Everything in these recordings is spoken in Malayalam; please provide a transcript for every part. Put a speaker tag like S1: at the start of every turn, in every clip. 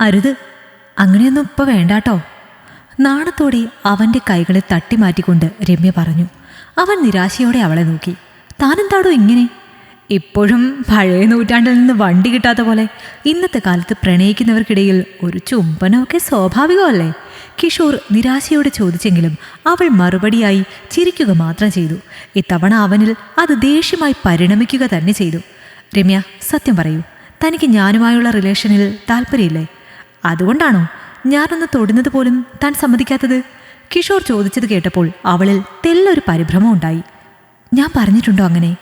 S1: അരുത്. അങ്ങനെയൊന്നും ഇപ്പൊ വേണ്ടാട്ടോ. നാണത്തോടെ അവന്റെ കൈകളെ തട്ടിമാറ്റിക്കൊണ്ട് രമ്യ പറഞ്ഞു. അവൻ നിരാശയോടെ അവളെ നോക്കി. താനെന്താടോ ഇങ്ങനെ? ഇപ്പോഴും പഴയ നൂറ്റാണ്ടിൽ നിന്ന് വണ്ടി കിട്ടാത്ത പോലെ ഇന്നത്തെ കാലത്ത് പ്രണയിക്കുന്നവർക്കിടയിൽ ഒരു ചുംബനമൊക്കെ സ്വാഭാവികമല്ലേ? കിഷോർ നിരാശയോടെ ചോദിച്ചെങ്കിലും അവൾ മറുപടിയായി ചിരിക്കുക മാത്രം ചെയ്തു. ഇത്തവണ അവനിൽ അത് ദേഷ്യമായി പരിണമിക്കുക തന്നെ ചെയ്തു. രമ്യ സത്യം പറയൂ. തനിക്ക് ഞാനുമായുള്ള റിലേഷനിൽ താല്പര്യമില്ലേ? അതുകൊണ്ടാണോ ഞാനൊന്ന് തൊടുന്നത് പോലും താൻ സമ്മതിക്കാത്തത്? കിഷോർ ചോദിച്ചത് കേട്ടപ്പോൾ അവളിൽ തെല്ലൊരു പരിഭ്രമം ഉണ്ടായി. ഞാൻ പറഞ്ഞിട്ടുണ്ടോ അങ്ങനെ?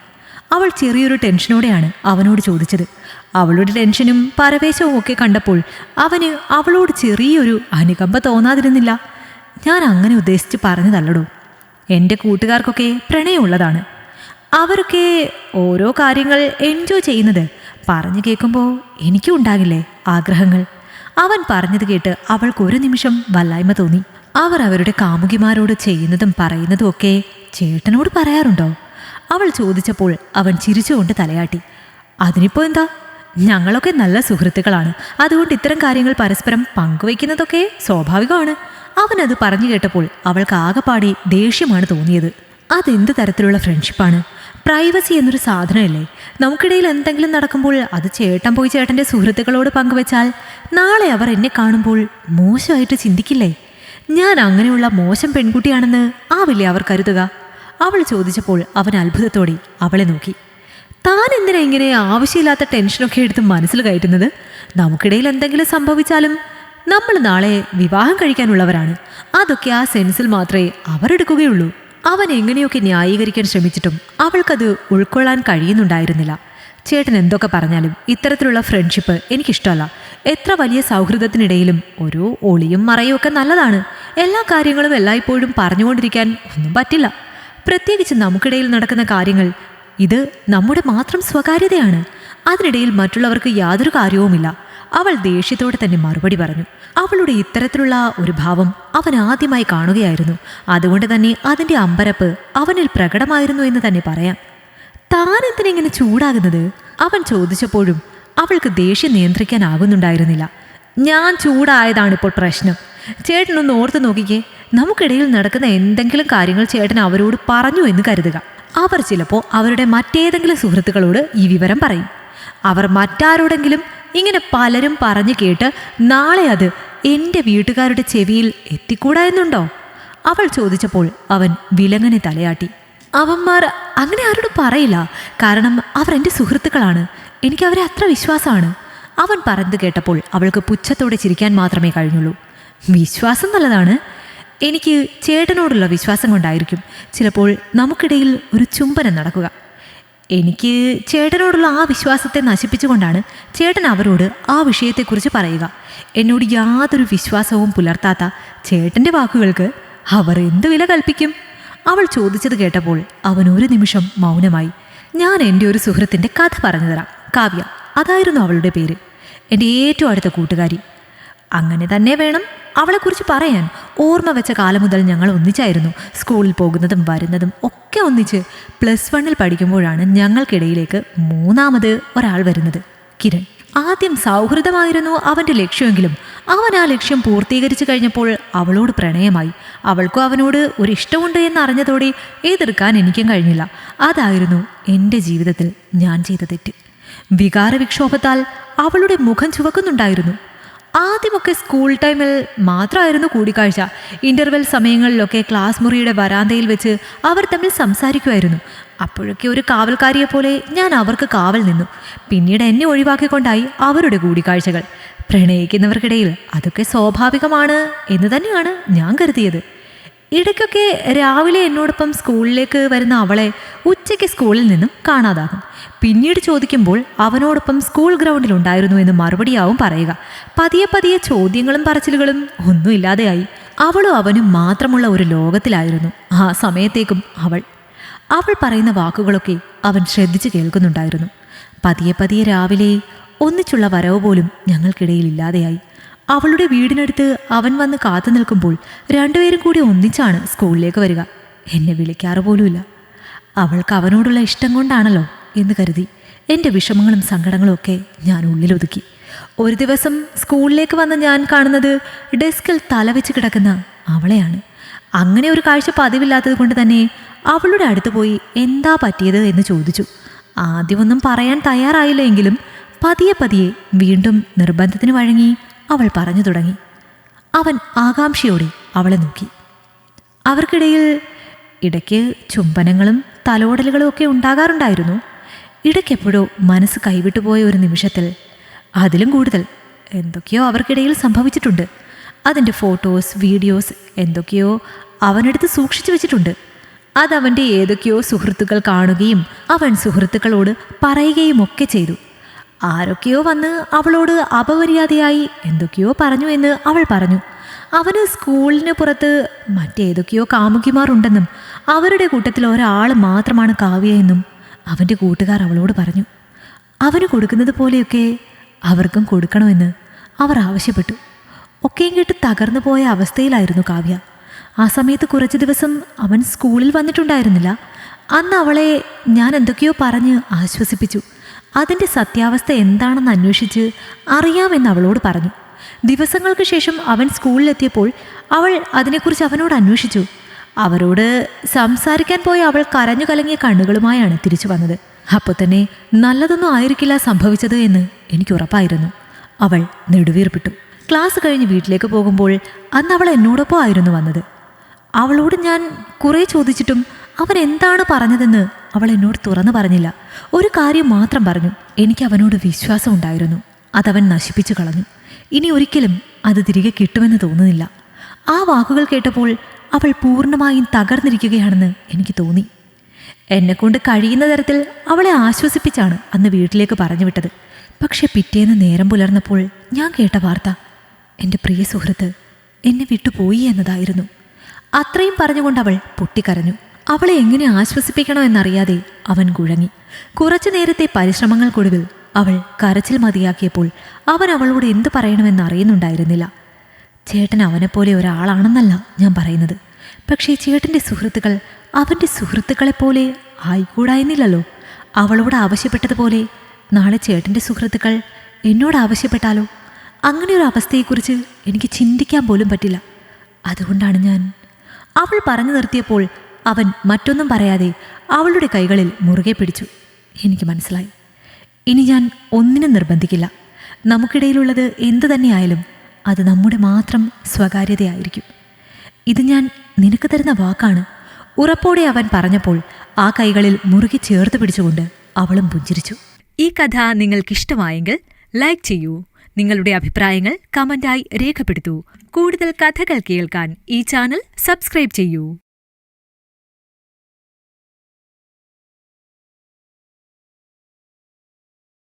S1: അവൾ ചെറിയൊരു ടെൻഷനോടെയാണ് അവനോട് ചോദിച്ചത്. അവളുടെ ടെൻഷനും പരവേശവും ഒക്കെ കണ്ടപ്പോൾ അവന് അവളോട് ചെറിയൊരു അനുകമ്പ തോന്നാതിരുന്നില്ല. ഞാൻ അങ്ങനെ ഉദ്ദേശിച്ച് പറഞ്ഞതല്ലടോ. എന്റെ കൂട്ടുകാർക്കൊക്കെ പ്രണയമുള്ളതാണ്. അവരൊക്കെ ഓരോ കാര്യങ്ങൾ എൻജോയ് ചെയ്യുന്നത് പറഞ്ഞു കേൾക്കുമ്പോൾ എനിക്കും ഉണ്ടാകില്ലേ ആഗ്രഹങ്ങൾ? അവൻ പറഞ്ഞത് കേട്ട് അവൾക്ക് ഒരു നിമിഷം വല്ലായ്മ തോന്നി. അവർ അവരുടെ കാമുകിമാരോട് ചെയ്യുന്നതും പറയുന്നതും ഒക്കെ ചേട്ടനോട് പറയാറുണ്ടോ? അവൾ ചോദിച്ചപ്പോൾ അവൻ ചിരിച്ചുകൊണ്ട് തലയാട്ടി. അതിനിപ്പോ എന്താ? ഞങ്ങളൊക്കെ നല്ല സുഹൃത്തുക്കളാണ്. അതുകൊണ്ട് ഇത്തരം കാര്യങ്ങൾ പരസ്പരം പങ്കുവയ്ക്കുന്നതൊക്കെ സ്വാഭാവികമാണ്. അവനത് പറഞ്ഞു കേട്ടപ്പോൾ അവൾക്ക് ആകെപ്പാടെ ദേഷ്യമാണ് തോന്നിയത്. അതെന്ത് തരത്തിലുള്ള ഫ്രണ്ട്ഷിപ്പാണ് പ്രൈവസി എന്നൊരു സാധനമല്ലേ? നമുക്കിടയിൽ എന്തെങ്കിലും നടക്കുമ്പോൾ അത് ചേട്ടൻ പോയി ചേട്ടന്റെ സുഹൃത്തുക്കളോട് പങ്കുവെച്ചാൽ നാളെ അവർ എന്നെ കാണുമ്പോൾ മോശമായിട്ട് ചിന്തിക്കില്ലേ? ഞാൻ അങ്ങനെയുള്ള മോശം പെൺകുട്ടിയാണെന്ന് ആവില്ലേ അവർ കരുതുക. അവൾ ചോദിച്ചപ്പോൾ അവൻ അത്ഭുതത്തോടെ അവളെ നോക്കി. താൻ എന്തിനാ ഇങ്ങനെ ആവശ്യമില്ലാത്ത ടെൻഷനൊക്കെ എടുത്ത് മനസ്സിൽ കയറ്റുന്നത്? നമുക്കിടയിൽ എന്തെങ്കിലും സംഭവിച്ചാലും നമ്മൾ നാളെ വിവാഹം കഴിക്കാനുള്ളവരാണ്. അതൊക്കെ ആ സെൻസിൽ മാത്രമേ അവരെടുക്കുകയുള്ളൂ. അവൻ എങ്ങനെയൊക്കെ ന്യായീകരിക്കാൻ ശ്രമിച്ചിട്ടും അവൾക്കത് ഉൾക്കൊള്ളാൻ കഴിയുന്നുണ്ടായിരുന്നില്ല. ചേട്ടൻ എന്തൊക്കെ പറഞ്ഞാലും ഇത്തരത്തിലുള്ള ഫ്രണ്ട്ഷിപ്പ് എനിക്കിഷ്ടമല്ല. എത്ര വലിയ സൗഹൃദത്തിനിടയിലും ഓരോ ഒളിയും മറയും ഒക്കെ നല്ലതാണ്. എല്ലാ കാര്യങ്ങളും എല്ലായ്പ്പോഴും പറഞ്ഞുകൊണ്ടിരിക്കാൻ ഒന്നും പറ്റില്ല. പ്രത്യേകിച്ച് നമുക്കിടയിൽ നടക്കുന്ന കാര്യങ്ങൾ ഇത് നമ്മുടെ മാത്രം സ്വകാര്യതയാണ്. അതിനിടയിൽ മറ്റുള്ളവർക്ക് യാതൊരു കാര്യവുമില്ല. അവൾ ദേഷ്യത്തോടെ തന്നെ മറുപടി പറഞ്ഞു. അവളുടെ ഇത്തരത്തിലുള്ള ഒരു ഭാവം അവൻ ആദ്യമായി കാണുകയായിരുന്നു. അതുകൊണ്ട് തന്നെ അതിന്റെ അമ്പരപ്പ് അവനിൽ പ്രകടമായിരുന്നു എന്ന് തന്നെ പറയാം. താൻ എന്തിനെങ്ങനെ ചൂടാകുന്നത്? അവൻ ചോദിച്ചപ്പോഴും അവൾക്ക് ദേഷ്യം നിയന്ത്രിക്കാനാകുന്നുണ്ടായിരുന്നില്ല. ഞാൻ ചൂടായതാണിപ്പോൾ പ്രശ്നം. ചേട്ടനൊന്ന് ഓർത്ത് നോക്കിക്കേ. നമുക്കിടയിൽ നടക്കുന്ന എന്തെങ്കിലും കാര്യങ്ങൾ ചേട്ടൻ അവരോട് പറഞ്ഞു എന്ന് കരുതുക. അവർ ചിലപ്പോൾ അവരുടെ മറ്റേതെങ്കിലും സുഹൃത്തുക്കളോട് ഈ വിവരം പറയും. അവർ മറ്റാരോടെങ്കിലും ഇങ്ങനെ പലരും പറഞ്ഞു കേട്ട് നാളെ അത് എന്റെ വീട്ടുകാരുടെ ചെവിയിൽ എത്തിക്കൂടാ എന്നുണ്ടോ അവൾ ചോദിച്ചപ്പോൾ അവൻ വിലങ്ങനെ തലയാട്ടി. അവന്മാർ അങ്ങനെ ആരോടും പറയില്ല. കാരണം അവർ എന്റെ സുഹൃത്തുക്കളാണ്. എനിക്ക് അവരെ അത്ര വിശ്വാസമാണ്. അവൻ പറഞ്ഞത് കേട്ടപ്പോൾ അവൾക്ക് പുച്ഛത്തോടെ ചിരിക്കാൻ മാത്രമേ കഴിഞ്ഞുള്ളൂ. വിശ്വാസം നല്ലതാണ്. എനിക്ക് ചേട്ടനോടുള്ള വിശ്വാസം കൊണ്ടായിരിക്കും. ചിലപ്പോൾ നമുക്കിടയിൽ ഒരു ചുംബനം നടക്കുക. എനിക്ക് ചേട്ടനോടുള്ള ആ വിശ്വാസത്തെ നശിപ്പിച്ചുകൊണ്ടാണ് ചേട്ടൻ അവരോട് ആ വിഷയത്തെക്കുറിച്ച് പറയുക. എന്നോട് യാതൊരു വിശ്വാസവും പുലർത്താത്ത ചേട്ടന്റെ വാക്കുകൾക്ക് അവർ എന്ത് വില കൽപ്പിക്കും? അവൾ ചോദിച്ചത് കേട്ടപ്പോൾ അവൻ ഒരു നിമിഷം മൗനമായി. ഞാൻ എന്റെ ഒരു സുഹൃത്തിന്റെ കഥ പറഞ്ഞു തരാം കാവ്യ അതായിരുന്നു അവളുടെ പേര്. എന്റെ ഏറ്റവും അടുത്ത കൂട്ടുകാരി. അങ്ങനെ തന്നെ വേണം അവളെക്കുറിച്ച് പറയാൻ. ഓർമ്മ വെച്ച കാലം മുതൽ ഞങ്ങൾ ഒന്നിച്ചായിരുന്നു. സ്കൂളിൽ പോകുന്നതും വരുന്നതും ഒക്കെ ഒന്നിച്ച് പ്ലസ് വണ്ണിൽ പഠിക്കുമ്പോഴാണ് ഞങ്ങൾക്കിടയിലേക്ക് മൂന്നാമത് ഒരാൾ വരുന്നത്. കിരൺ. ആദ്യം സൗഹൃദമായിരുന്നു അവന്റെ ലക്ഷ്യമെങ്കിലും അവൻ ആ ലക്ഷ്യം പൂർത്തീകരിച്ചു കഴിഞ്ഞപ്പോൾ അവളോട് പ്രണയമായി. അവൾക്കും അവനോട് ഒരു ഇഷ്ടമുണ്ട് എന്നറിഞ്ഞതോടെ എതിർക്കാൻ എനിക്കും കഴിഞ്ഞില്ല. അതായിരുന്നു എന്റെ ജീവിതത്തിൽ ഞാൻ ചെയ്ത തെറ്റ്. വികാരവിക്ഷോഭത്താൽ അവളുടെ മുഖം ചുവക്കുന്നുണ്ടായിരുന്നു. ആദ്യമൊക്കെ സ്കൂൾ ടൈമിൽ മാത്രമായിരുന്നു കൂടിക്കാഴ്ച. ഇന്റർവെൽ സമയങ്ങളിലൊക്കെ ക്ലാസ് മുറിയുടെ വരാന്തയിൽ വെച്ച് അവർ തമ്മിൽ സംസാരിക്കുമായിരുന്നു. അപ്പോഴൊക്കെ ഒരു കാവൽക്കാരിയെ പോലെ ഞാൻ അവർക്ക് കാവൽ നിന്നു. പിന്നീട് എന്നെ ഒഴിവാക്കിക്കൊണ്ടായി അവരുടെ കൂടിക്കാഴ്ചകൾ. പ്രണയിക്കുന്നവർക്കിടയിൽ അതൊക്കെ സ്വാഭാവികമാണ് എന്ന് തന്നെയാണ് ഞാൻ കരുതിയത്. ഇടയ്ക്കൊക്കെ രാവിലെ എന്നോടൊപ്പം സ്കൂളിലേക്ക് വരുന്ന അവളെ ഉച്ചയ്ക്ക് സ്കൂളിൽ നിന്നും കാണാതാകും. പിന്നീട് ചോദിക്കുമ്പോൾ അവനോടൊപ്പം സ്കൂൾ ഗ്രൗണ്ടിൽ ഉണ്ടായിരുന്നു എന്ന് മറുപടിയാവും പറയുക. പതിയെ പതിയെ ചോദ്യങ്ങളും പറച്ചിലുകളും ഒന്നുമില്ലാതെയായി. അവളും അവനും മാത്രമുള്ള ഒരു ലോകത്തിലായിരുന്നു. ആ സമയത്തേക്കും അവൾ അവൾ പറയുന്ന വാക്കുകളൊക്കെ അവൻ ശ്രദ്ധിച്ചു കേൾക്കുന്നുണ്ടായിരുന്നു. പതിയെ പതിയെ രാവിലെ ഒന്നിച്ചുള്ള വരവ് പോലും ഞങ്ങൾക്കിടയിൽ ഇല്ലാതെയായി. അവളുടെ വീടിനടുത്ത് അവൻ വന്ന് കാത്തു നിൽക്കുമ്പോൾ രണ്ടുപേരും കൂടി ഒന്നിച്ചാണ് സ്കൂളിലേക്ക് വരിക. എന്നെ വിളിക്കാറ് പോലുമില്ല. അവൾക്ക് അവനോടുള്ള ഇഷ്ടം കൊണ്ടാണല്ലോ എന്ന് കരുതി എന്റെ വിഷമങ്ങളും സങ്കടങ്ങളും ഒക്കെ ഞാൻ ഉള്ളിലൊതുക്കി. ഒരു ദിവസം സ്കൂളിലേക്ക് വന്ന് ഞാൻ കാണുന്നത് ഡെസ്കിൽ തലവെച്ച് കിടക്കുന്ന അവളെയാണ്. അങ്ങനെ ഒരു കാഴ്ച പതിവില്ലാത്തത് കൊണ്ട് തന്നെ അവളുടെ അടുത്ത് പോയി എന്താ പറ്റിയത് എന്ന് ചോദിച്ചു. ആദ്യമൊന്നും പറയാൻ തയ്യാറായില്ല എങ്കിലും പതിയെ പതിയെ വീണ്ടും നിർബന്ധത്തിന് വഴങ്ങി അവൾ പറഞ്ഞു തുടങ്ങി. അവൻ ആകാംക്ഷയോടെ അവളെ നോക്കി. അവർക്കിടയിൽ ഇടയ്ക്ക് ചുംബനങ്ങളും തലോടലുകളും ഒക്കെ ഉണ്ടാകാറുണ്ടായിരുന്നു. ഇടയ്ക്കെപ്പോഴോ മനസ്സ് കൈവിട്ടു പോയ ഒരു നിമിഷത്തിൽ അതിലും കൂടുതൽ എന്തൊക്കെയോ അവർക്കിടയിൽ സംഭവിച്ചിട്ടുണ്ട്. അതിന്റെ ഫോട്ടോസ് വീഡിയോസ് എന്തൊക്കെയോ അവനെടുത്ത് സൂക്ഷിച്ചു വെച്ചിട്ടുണ്ട്. അതവന്റെ ഏതൊക്കെയോ സുഹൃത്തുക്കൾ കാണുകയും അവൻ സുഹൃത്തുക്കളോട് പറയുകയും ഒക്കെ ചെയ്തു. ആരൊക്കെയോ വന്ന് അവളോട് അപമര്യാദയായി എന്തൊക്കെയോ പറഞ്ഞു എന്ന് അവൾ പറഞ്ഞു. അവന് സ്കൂളിന് പുറത്ത് മറ്റേതൊക്കെയോ കാമുകിമാരുണ്ടെന്നും അവരുടെ കൂട്ടത്തിൽ ഒരാൾ മാത്രമാണ് കാവ്യ എന്നും അവന്റെ കൂട്ടുകാർ അവളോട് പറഞ്ഞു. അവന് കൊടുക്കുന്നത് പോലെയൊക്കെ അവർക്കും കൊടുക്കണമെന്ന് അവർ ആവശ്യപ്പെട്ടു. ഒക്കെയും കേട്ട് തകർന്നു പോയ അവസ്ഥയിലായിരുന്നു കാവ്യ. ആ സമയത്ത് കുറച്ച് ദിവസം അവൻ സ്കൂളിൽ വന്നിട്ടുണ്ടായിരുന്നില്ല. അന്ന് അവളെ ഞാൻ എന്തൊക്കെയോ പറഞ്ഞ് ആശ്വസിപ്പിച്ചു. അതിന്റെ സത്യാവസ്ഥ എന്താണെന്ന് അന്വേഷിച്ച് അറിയാമെന്ന് അവളോട് പറഞ്ഞു. ദിവസങ്ങൾക്ക് ശേഷം അവൻ സ്കൂളിലെത്തിയപ്പോൾ അവൾ അതിനെക്കുറിച്ച് അവനോട് അന്വേഷിച്ചു. അവരോട് സംസാരിക്കാൻ പോയ അവൾ കരഞ്ഞു കലങ്ങിയ കണ്ണുകളുമായാണ് തിരിച്ചു വന്നത്. അപ്പോൾ തന്നെ നല്ലതൊന്നും ആയിരിക്കില്ല സംഭവിച്ചത് എന്ന് എനിക്ക് ഉറപ്പായിരുന്നു. അവൾ നെടുവീർപ്പിട്ടു. ക്ലാസ് കഴിഞ്ഞ് വീട്ടിലേക്ക് പോകുമ്പോൾ അന്ന് അവൾ എന്നോടൊപ്പം ആയിരുന്നു വന്നത്. അവളോട് ഞാൻ കുറേ ചോദിച്ചിട്ടും അവൻ എന്താണ് പറഞ്ഞതെന്ന് അവൾ എന്നോട് തുറന്നു പറഞ്ഞില്ല. ഒരു കാര്യം മാത്രം പറഞ്ഞു. എനിക്ക് അവനോട് വിശ്വാസം ഉണ്ടായിരുന്നു. അതവൻ നശിപ്പിച്ചു കളഞ്ഞു. ഇനി ഒരിക്കലും അത് തിരികെ കിട്ടുമെന്ന് തോന്നുന്നില്ല. ആ വാക്കുകൾ കേട്ടപ്പോൾ അവൾ പൂർണമായും തകർന്നിരിക്കുകയാണെന്ന് എനിക്ക് തോന്നി. എന്നെക്കൊണ്ട് കഴിയുന്ന തരത്തിൽ അവളെ ആശ്വസിപ്പിച്ചാണ് അന്ന് വീട്ടിലേക്ക് പറഞ്ഞു വിട്ടത്. പക്ഷെ പിറ്റേന്ന് നേരം പുലർന്നപ്പോൾ ഞാൻ കേട്ട വാർത്ത എന്റെ പ്രിയ സുഹൃത്ത് എന്നെ വിട്ടുപോയി എന്നതായിരുന്നു. അത്രയും പറഞ്ഞുകൊണ്ട് അവൾ പൊട്ടിക്കരഞ്ഞു. അവളെ എങ്ങനെ ആശ്വസിപ്പിക്കണോ എന്നറിയാതെ അവൻ കുഴങ്ങി. കുറച്ചു നേരത്തെ പരിശ്രമങ്ങൾക്കൊടുവിൽ അവൾ കരച്ചിൽ മതിയാക്കിയപ്പോൾ അവൻ അവളോട് എന്തു പറയണമെന്ന് അറിയുന്നുണ്ടായിരുന്നില്ല. ചേട്ടൻ അവനെപ്പോലെ ഒരാളാണെന്നല്ല ഞാൻ പറയുന്നത്. പക്ഷേ ചേട്ടന്റെ സുഹൃത്തുക്കൾ അവന്റെ സുഹൃത്തുക്കളെപ്പോലെ ആയിക്കൂടായിരുന്നില്ലല്ലോ. അവളോട് ആവശ്യപ്പെട്ടതുപോലെ നാളെ ചേട്ടന്റെ സുഹൃത്തുക്കൾ എന്നോട് ആവശ്യപ്പെട്ടാലോ? അങ്ങനെ ഒരു അവസ്ഥയെക്കുറിച്ച് എനിക്ക് ചിന്തിക്കാൻ പോലും പറ്റില്ല. അതുകൊണ്ടാണ് ഞാൻ. അവൾ പറഞ്ഞു നിർത്തിയപ്പോൾ അവൻ മറ്റൊന്നും പറയാതെ അവളുടെ കൈകളിൽ മുറുകെ പിടിച്ചു. എനിക്ക് മനസ്സിലായി. ഇനി ഞാൻ ഒന്നിനും നിർബന്ധിക്കില്ല. നമുക്കിടയിലുള്ളത് എന്തു തന്നെയായാലും അത് നമ്മുടെ മാത്രം സ്വകാര്യതയായിരിക്കും. ഇത് ഞാൻ നിനക്ക് തരുന്ന വാക്കാണ്. ഉറപ്പോടെ അവൻ പറഞ്ഞപ്പോൾ ആ കൈകളിൽ മുറുകി ചേർത്ത് പിടിച്ചുകൊണ്ട് അവളും പുഞ്ചിരിച്ചു. ഈ കഥ നിങ്ങൾക്കിഷ്ടമായെങ്കിൽ ലൈക്ക് ചെയ്യൂ. നിങ്ങളുടെ അഭിപ്രായങ്ങൾ കമന്റായി രേഖപ്പെടുത്തൂ. കൂടുതൽ കഥകൾ കേൾക്കാൻ ഈ ചാനൽ സബ്സ്ക്രൈബ് ചെയ്യൂ.